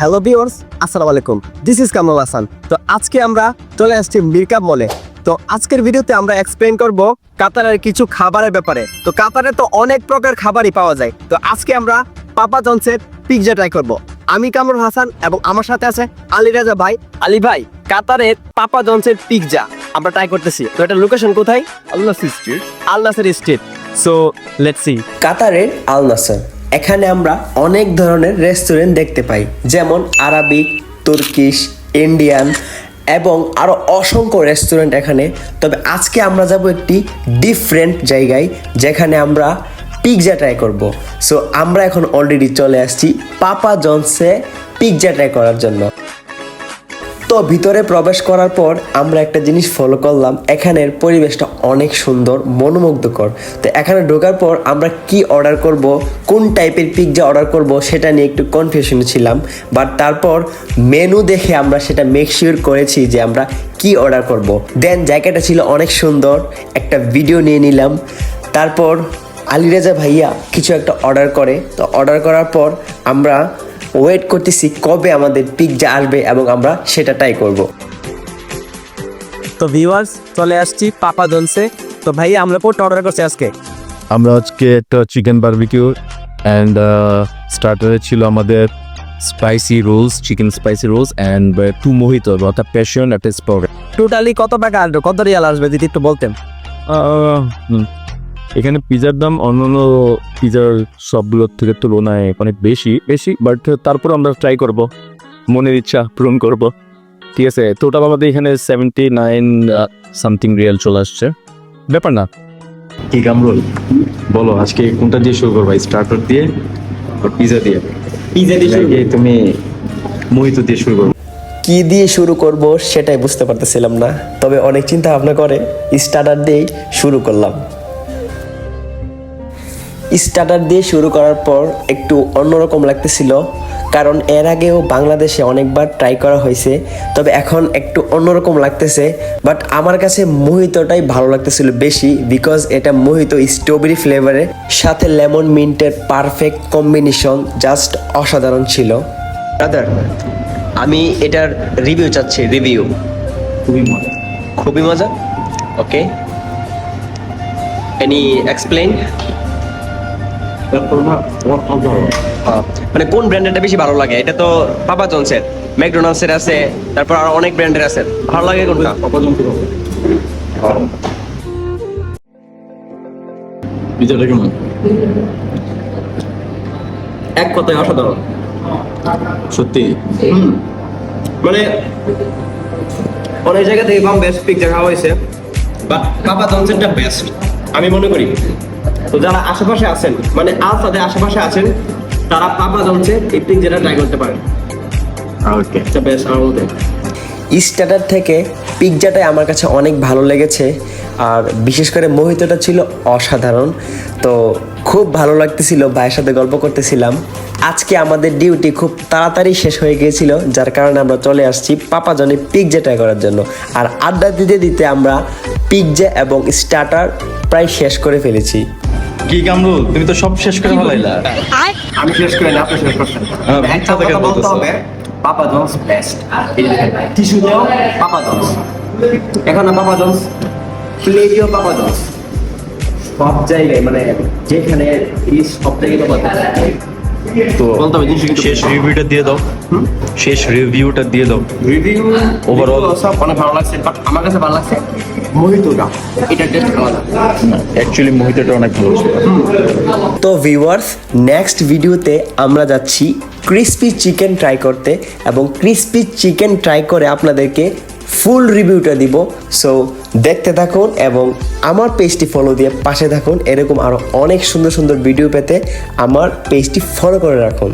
Hello viewers আসসালামু আলাইকুম this is Kamal Hasan তো আজকে আমরা চলে আসছি মিরকাপ মলে তো আজকের ভিডিওতে আমরা এক্সপ্লেন করব কাতারের কিছু খাবারের ব্যাপারে। তো কাতারে তো অনেক প্রকার খাবারই পাওয়া যায়। তো আজকে আমরা পাপা জনসের পিৎজা ট্রাই করব। আমি কামরুল হাসান এবং আমার সাথে আছে আলী রাজা ভাই। আলী ভাই কাতারের পাপা জনসের পিৎজা আমরা ট্রাই করতেছি। তো এটা লোকেশন কোথায়? আল্লাহ স্ট্রিট আল্লাসের স্ট্রিট সো লেটস সি কাতারের আল নাসার এখানে আমরা অনেক ধরনের রেস্টুরেন্ট দেখতে পাই, যেমন আরাবিক তুর্কিশ ইন্ডিয়ান এবং আরও অসংখ্য রেস্টুরেন্ট এখানে। তবে আজকে আমরা যাব একটি ডিফারেন্ট জায়গায়, যেখানে আমরা পিৎজা ট্রাই করব। সো আমরা এখন অলরেডি চলে আসছি পাপা জনসে পিৎজা ট্রাই করার জন্য। তো ভিতরে প্রবেশ করার পর আমরা একটা জিনিস ফলো করলাম। এখানের পরিবেশটা অনেক সুন্দর, মনোমুগ্ধকর। তো এখানে ঢোকার পর আমরা কি অর্ডার করব, কোন টাইপের পিৎজা অর্ডার করব, সেটা নিয়ে একটু কনফিউশনে ছিলাম। বাট তারপর মেনু দেখে আমরা সেটা মেক শিওর করেছি যে আমরা কি অর্ডার করব। দেন জায়গাটা ছিল অনেক সুন্দর, একটা ভিডিও নিয়ে নিলাম। তারপর আলিরাজা ভাইয়া কিছু একটা অর্ডার করে। তো অর্ডার করার পর আমরা ওয়েট করতেছি কবে আমাদের পিৎজা আসবে এবং আমরা সেটা ট্রাই করব। তো ভিউয়ার্স চলে আসছি পাপা জনসে তো ভাই আমরা কোনটা অর্ডার করছি আজকে? আমরা আজকে একটা চিকেন বারবিকিউ অ্যান্ড স্টার্টারে ছিল আমাদের spicy rolls chicken spicy rolls and two mojito অর্থাৎ প্যাশন একটা স্পোর্ট টোটালি কত টাকা আসবে? কত রিয়াল আসবে? যদি একটু বলতেন। এখানে পিজার দাম অন্যান্য পিজার সবগুলোর থেকে তুলনায় অনেক বেশি বেশি বাট তারপর আমরা ট্রাই করব। মনের ইচ্ছা পূরণ করব। ঠিক আছে টোটাল আমাদের এখানে সেভেন্টি নাইন সামথিং রিয়াল চলে আসছে। ব্যাপার না। কি কামরুল বলো আজকে কোনটা দিয়ে শুরু করবা? স্টার্টার দিয়ে পিজা দিয়ে? পিজা দিয়ে তুমি মোহিত দিয়ে শুরু করব? কি দিয়ে শুরু করব সেটাই বুঝতে পারতেছিলাম না তবে অনেক চিন্তা ভাবনা করে স্টার্টার দিয়েই শুরু করলাম। স্টার্টার দিয়ে শুরু করার পর একটু অন্যরকম লাগতেছিল কারণ এর আগেও বাংলাদেশে অনেকবার ট্রাই করা হয়েছে তবে এখন একটু অন্যরকম লাগতেছে বাট আমার কাছে মোহিতটাই ভালো লাগতেছিল বেশি বিকজ এটা মোহিত স্ট্রবেরি ফ্লেভারে সাথে লেমন মিন্টের পারফেক্ট কম্বিনেশন জাস্ট অসাধারণ ছিল। ব্রাদার আমি এটার রিভিউ চাচ্ছি রিভিউ খুবই মজা। খুবই মজা? ওকে এনি এক্সপ্লেইন মানে কোন ব্র্যান্ডেরটা বেশি ভালো লাগে? এটা তো পাপা জনসের ম্যাকডোনাল্ডসের আছে তারপর আরও অনেক ব্র্যান্ডের আছে। ভালো লাগে কোনটা? অপজন হবে। পিজাটা কেমন? এক কথায় অসাধারণ। সত্যি? মানে অনেক জায়গা থেকে কম বেস্ট পিকচার খাওয়া হয়েছে বাট পাপা জনসেনটা বেস্ট আমি মনে করি। তো যারা আশেপাশে আছেন মানে আজ তাদের আশেপাশে আছেন তারা পাপা জনসের এই পিকচারটা ট্রাই করতে পারেন। ওকে এটা আমার মতে। স্টার্টার থেকে পিৎজাটাই আমার কাছে অনেক ভালো লেগেছে আর বিশেষ করে মোহিতটা ছিল অসাধারণ। তো খুব ভালো লাগতেছিল ভাইয়ের সাথে গল্প করতেছিলাম। আজকে আমাদের ডিউটি খুব তাড়াতাড়ি শেষ হয়ে গিয়েছিল যার কারণে আমরা চলে আসছি পাপাজনে পিৎজা ট্রাই করার জন্য। আর আড্ডা দিতে দিতে আমরা পিৎজা এবং স্টার্টার প্রায় শেষ করে ফেলেছি। কি কামরুল? তুমি তো সব শেষ করে ফেলাইলা। আমি শেষ করে না আপনি শেষ করছেন হ্যাঁ, একটা থেকে কথা বলতে হবে পাপা জনস বেস্ট টিস্যু দেও পাপা জনস। এখানে পাপা জনস প্লেটিও পাপা জনস। সব জায়গায় মানে যেখানে এই সব জায়গায় পাপা জনস। তো শেষ রিভিউটা দিয়ে দাও। শেষ রিভিউটা দিয়ে দাও। Review Overall? সব অনেক ভালো লাগছে বাট আমার কাছে ভালো লাগছে মোহিতটা এটা টেস্ট আলাদা অ্যাকচুয়ালি মোহিতটা অনেক ভালো তো ভিউয়ার্স নেক্সট ভিডিওতে আমরা যাচ্ছি ক্রিস্পি চিকেন ট্রাই করতে এবং ক্রিস্পি চিকেন ট্রাই করে আপনাদেরকে ফুল রিভিউটা দিব। সো দেখতে থাকুন এবং আমার পেজটি ফলো দিয়ে পাশে থাকুন। এরকম আরও অনেক সুন্দর সুন্দর ভিডিও পেতে আমার পেজটি ফলো করে রাখুন।